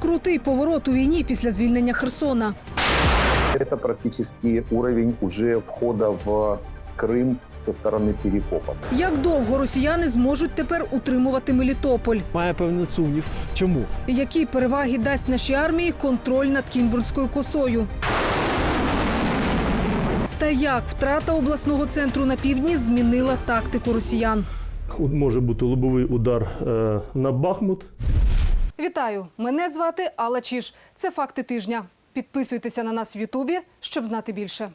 Крутий поворот у війні після звільнення Херсона. Это практически уровень уже входа в Крым со стороны Перекопа. Як довго росіяни зможуть тепер утримувати Мелітополь? Має певний сумнів. Чому? Які переваги дасть нашій армії контроль над Кінбурзькою косою? Та як втрата обласного центру на півдні змінила тактику росіян? Може бути лобовий удар е, на Бахмут. Вітаю! Мене звати Алла Чіш. Це факти тижня. Підписуйтеся на нас в Ютубі, щоб знати більше.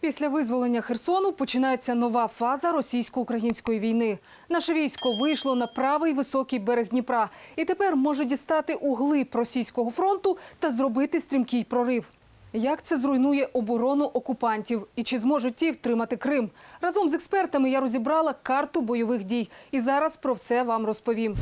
Після визволення Херсону починається нова фаза російсько-української війни. Наше військо вийшло на правий високий берег Дніпра і тепер може дістати углиб російського фронту та зробити стрімкий прорив. Як це зруйнує оборону окупантів і чи зможуть ті втримати Крим? Разом з експертами я розібрала карту бойових дій і зараз про все вам розповім.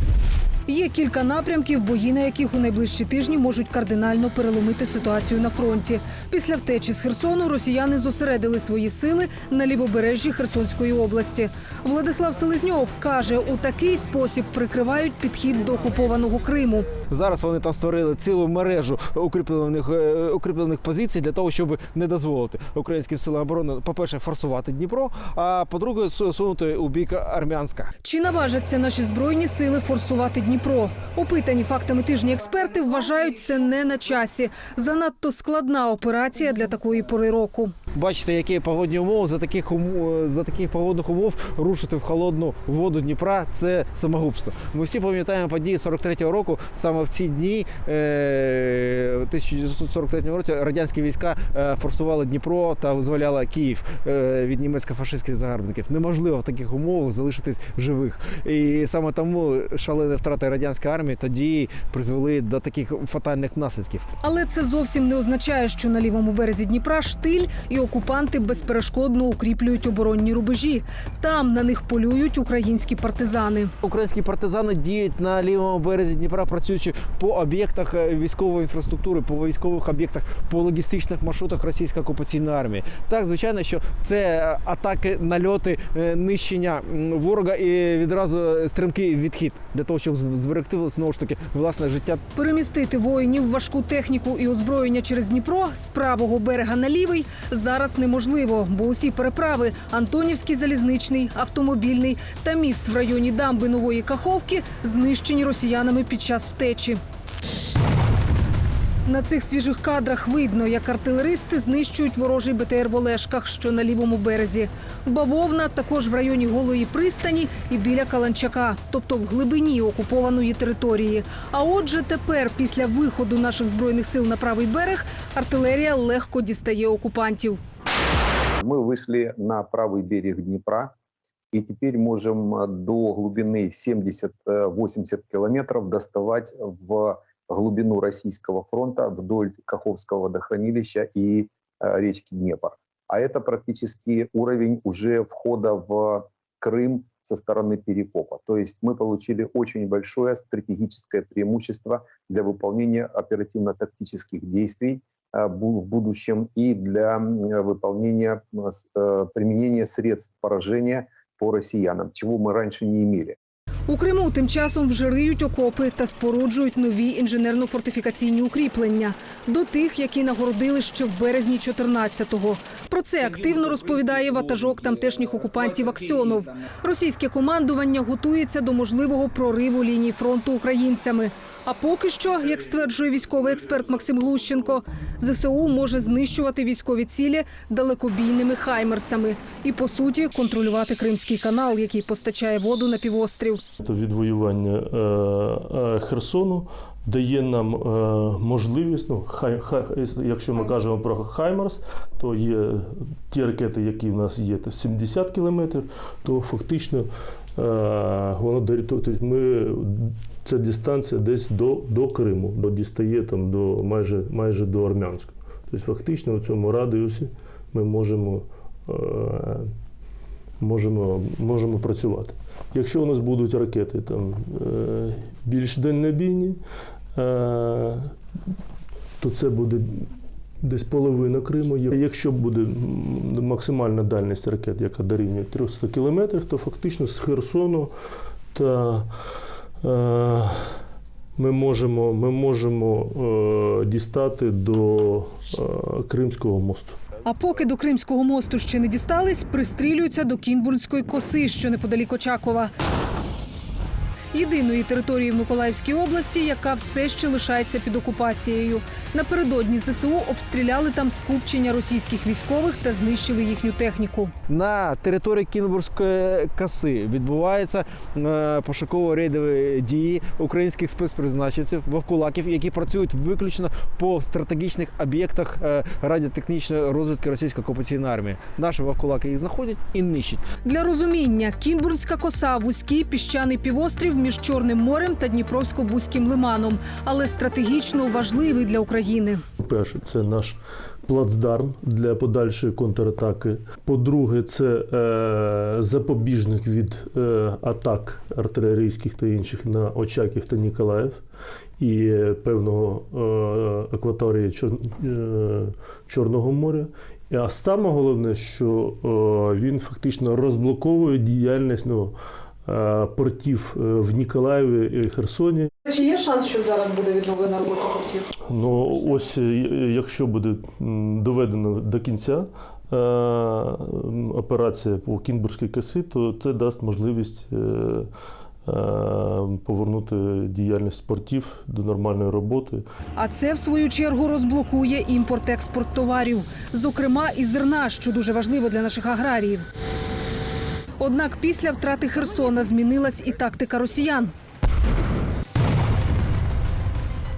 Є кілька напрямків, бої на яких у найближчі тижні можуть кардинально переломити ситуацію на фронті. Після втечі з Херсону росіяни зосередили свої сили на лівобережжі Херсонської області. Владислав Селезньов каже, у такий спосіб прикривають підхід до окупованого Криму. Зараз вони там створили цілу мережу укріплених е, укріплених позицій для того, щоб не дозволити українським силам оборони, по-перше, форсувати Дніпро, а по-друге, сунути у бік Армянська. Чи наважаться наші збройні сили форсувати Дніпро? Опитані фактами тижні експерти вважають це не на часі. Занадто складна операція для такої пори року. Бачите, які погодні умови за таких умов за таких погодних умов рушити в холодну воду Дніпра це самогубство. Ми всі пам'ятаємо події 43-го року. Саме в ці дні е, в 1943 році радянські війська е, форсували Дніпро та визволяли Київ е, від німецько-фашистських загарбників. Неможливо в таких умовах залишитись живих. І саме тому шалені втрати радянської армії тоді призвели до таких фатальних наслідків. Але це зовсім не означає, що на лівому березі Дніпра штиль і окупанти безперешкодно укріплюють оборонні рубежі. Там на них полюють українські партизани. Українські партизани діють на лівому березі Дніпра, працюючи по об'єктах е, військової інфраструктури, по військових об'єктах, по логістичних маршрутах російської окупаційної армії. Так, звичайно, що це е, атаки, нальоти, е, нищення ворога і відразу стрімкий відхід для того, щоб зберегти знову ж таки власне життя Перемістити воїнів, важку техніку і озброєння через Дніпро з правого берега на лівий зараз неможливо, бо усі переправи Антонівський залізничний, автомобільний та міст в районі дамби Нової Каховки знищені росіянами під час втечі. На цих свіжих кадрах видно, як артилеристи знищують ворожий БТР в Олешках, що на лівому березі. Бавовна також в районі Голої пристані і біля Каланчака, тобто в глибині окупованої території. А отже, тепер, після виходу наших збройних сил на правий берег, артилерія легко дістає окупантів. Мы вышли на правый берег Днепра и теперь можем э, до глубины 70-80 километров доставать в глубину российского фронта вдоль Каховского водохранилища и э, речки Днепр. А это практически уровень уже входа в Крым со стороны Перекопа. То есть мы получили очень большое стратегическое преимущество для выполнения оперативно-тактических действий э, в будущем и для выполнения с- э, применения средств поражения по россиянам, чего мы раньше не имели. У Криму тим часом вже риють окопи та споруджують нові інженерно-фортифікаційні укріплення до тих, які нагородили ще в березні 14-го. Про це активно розповідає ватажок тамтешніх окупантів Аксьонов. Російське командування готується до можливого прориву лінії фронту українцями. А поки що, як стверджує військовий експерт Максим Глущенко, ЗСУ може знищувати військові цілі далекобійними хаймерсами і по суті контролювати Кримський канал, який постачає воду на півострів. Це відвоювання е, е, Херсону дає нам е, можливість. Ну, хай, хай, якщо ми кажемо про Хаймарс, то є ті ракети, які в нас є, то 70 кілометрів, то фактично воно дорі- тобто ми. Ця дистанція десь до, до Криму, до дістає там до майже, майже до Армянська. Тобто, фактично у цьому радіусі ми можемо, е, можемо, можемо працювати. Якщо у нас будуть ракети там, е, більш дальнобійні, е, то це буде десь половина Криму. є. Якщо буде максимальна дальність ракет, яка дорівнює 300 кілометрів, то фактично з Херсону та е, ми можемо, ми можемо е, дістати до е, Кримського мосту. А поки до Кримського мосту ще не дістались, пристрілюються до Кінбурнської коси, що неподалік Очакова. Єдиної території в Миколаївській області, яка все ще лишається під окупацією. Напередодні ЗСУ обстріляли там скупчення російських військових та знищили їхню техніку. На території Кінбурзької коси відбуваються е, пошуково-рейдові дії українських спецпризначенців, вовкулаків, які працюють виключно по стратегічних об'єктах е, радіотехнічної розвідки російської окупаційної армії. Наші вовкулаки їх знаходять і нищать. Для розуміння, Кінбурнська коса вузький піщаний півострів між Чорним морем та Дніпровсько-Бузьким лиманом, але стратегічно важливий для України. Перше, це наш плацдарм для подальшої контратаки. По-друге, це е, запобіжник від е, атак артилерійських та інших на Очаків та Ніколаїв і певного е, акваторії Чор, е, Чорного моря. А саме головне, що е, він фактично розблоковує діяльність ну, портів е, в Ніколаєві і Херсоні. Чи є шанс, що зараз буде відновлена робота портів? Ну, ось е, якщо буде доведено до кінця е, операція по Кінбурзькій коси, то це дасть можливість е, е, повернути діяльність портів до нормальної роботи. А це в свою чергу розблокує імпорт-експорт товарів, зокрема і зерна, що дуже важливо для наших аграріїв. Однак після втрати Херсона змінилась і тактика росіян.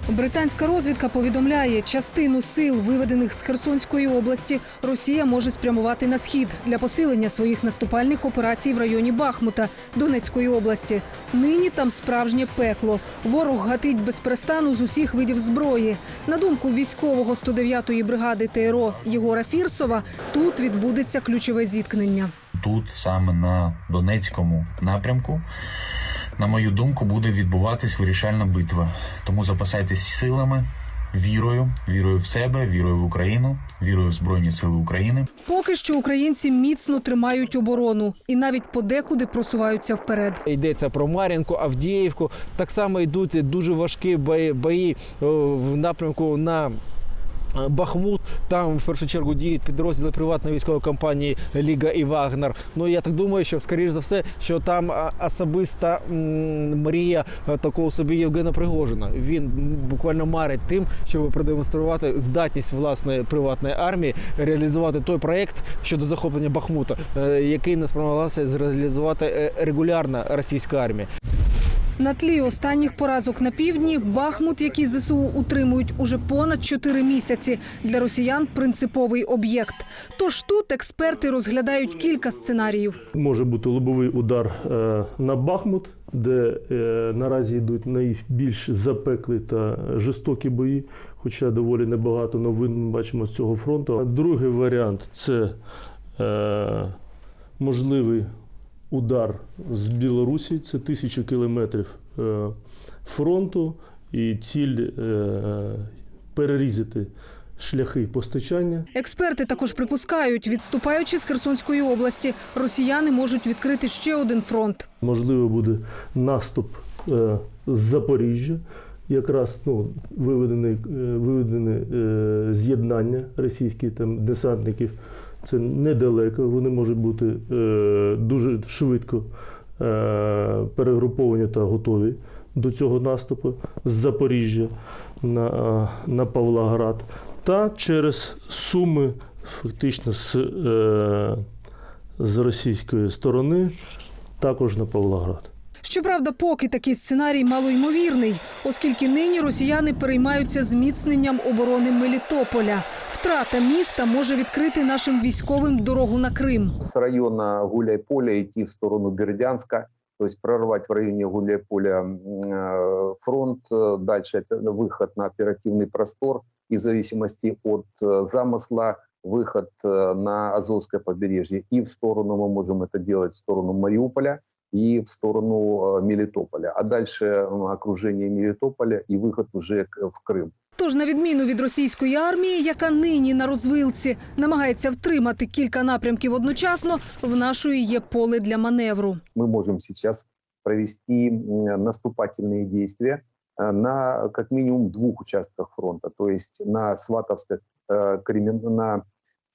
Британська розвідка повідомляє, частину сил, виведених з Херсонської області, Росія може спрямувати на схід для посилення своїх наступальних операцій в районі Бахмута Донецької області. Нині там справжнє пекло. Ворог гатить без перестану з усіх видів зброї. На думку військового 109-ї бригади ТРО Єгора Фірсова, тут відбудеться ключове зіткнення. Тут, саме на Донецькому напрямку, на мою думку, буде відбуватись вирішальна битва. Тому запасайтесь силами, вірою, вірою в себе, вірою в Україну, вірою в Збройні Сили України. Поки що українці міцно тримають оборону і навіть подекуди просуваються вперед. Йдеться про Мар'їнку, Авдіївку. Так само йдуть дуже важкі бої, бої в напрямку на. Е, Бахмут, там в першу чергу діють підрозділи приватної військової компанії Ліга і Вагнер. Ну я так думаю, що скоріш за все, що там особиста мрія е, такого собі Євгена Пригожина. Він буквально марить тим, щоб продемонструвати здатність власної приватної армії реалізувати той проект щодо захоплення Бахмута, е, який не спромоглася зреалізувати регулярна російська армія. На тлі останніх поразок на півдні Бахмут, який ЗСУ утримують уже понад чотири місяці, для росіян принциповий об'єкт. Тож тут експерти розглядають кілька сценаріїв. Може бути лобовий удар е, на Бахмут, де е, наразі йдуть найбільш запеклі та жорстокі бої, хоча доволі небагато новин ми бачимо з цього фронту. Другий варіант це е, можливий удар з Білорусі, це тисячу кілометрів е, фронту, і ціль е, перерізати шляхи постачання. Експерти також припускають, відступаючи з Херсонської області, росіяни можуть відкрити ще один фронт. Можливо, буде наступ е, з Запоріжжя, якраз ну, виведене, виведене е, з'єднання російських там, десантників. Це недалеко, вони можуть бути е, дуже швидко е, перегруповані та готові до цього наступу з Запоріжжя на, е, на Павлоград та через Суми, фактично з, з російської сторони, також на Павлоград. Щоправда, поки такий сценарій малоймовірний, оскільки нині росіяни переймаються зміцненням оборони Мелітополя. Втрата міста може відкрити нашим військовим дорогу на Крим. С района Гуляйполя идти в сторону Бердянска, то есть прорвать в районе Гуляйполя м, э, фронт, э, дальше опя- выход на оперативный простор и в зависимости от э, замысла выход э, на Азовское побережье. И в сторону мы можем это делать в сторону Мариуполя и в сторону э, Мелитополя. А дальше э, окружение Мелитополя и выход уже к- в Крым. Тож, на відміну від російської армії, яка нині на розвилці намагається втримати кілька напрямків одночасно, в нашої є поле для маневру. мы можем сейчас провести м, наступательные действия э, на как минимум двух участках фронта, то есть на Сватовской, э, Кремен- на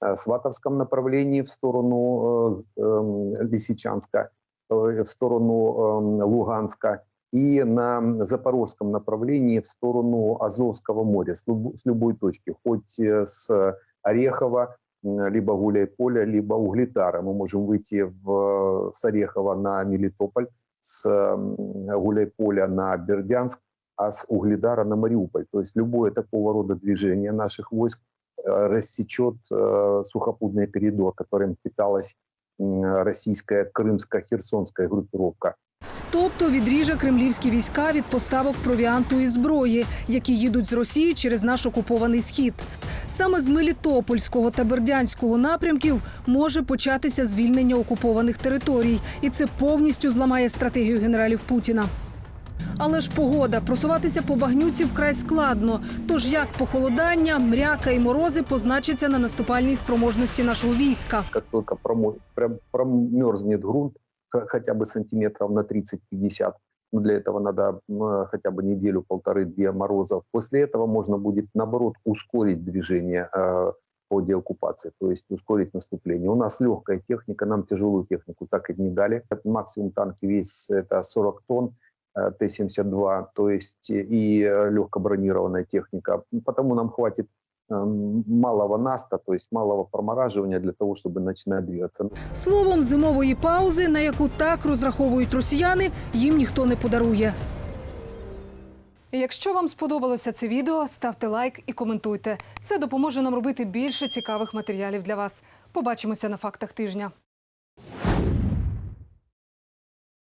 э, Сватовском направлении в сторону э, эм, Лисичанска, э, в сторону эм, Луганска и на запорожском направлении в сторону Азовского моря с, люб- с любой точки, хоть э, с Орехова, либо Гуляйполя, либо Углетара. Мы можем выйти в, э, с Орехова на Мелитополь, с Гуляйполя на Бердянск, а с Угледара на Мариуполь. То есть любое такого рода движение наших войск э, рассечет э, сухопутный коридор, которым питалась м, российская крымско-херсонская группировка. Тобто відріже кремлівські війська від поставок провіанту і зброї, які їдуть з Росії через наш окупований схід. Саме з Мелітопольського та Бердянського напрямків може початися звільнення окупованих територій, і це повністю зламає стратегію генералів Путіна. Але ж погода просуватися по багнюці вкрай складно. Тож як похолодання, мряка і морози позначаться на наступальній спроможності нашого війська. Как только промо- прям промерзнет грунт х- хотя бы сантиметров на 30-50, ну, для этого надо м, хотя бы неделю, полторы-две морозов. После этого можно будет, наоборот, ускорить движение э, по деоккупации, то есть ускорить наступление. У нас легкая техника, нам тяжелую технику так и не дали. Максимум танки весь это 40 тонн, э, Т-72, то есть и э, легкобронированная техника. Потому нам хватит э, малого наста, то есть малого промораживания для того, чтобы начинать двигаться. Словом, зимової паузи, на яку так розраховують росіяни, їм ніхто не подарує. Якщо вам сподобалося це відео, ставте лайк і коментуйте. Це допоможе нам робити більше цікавих матеріалів для вас. Побачимося на фактах тижня.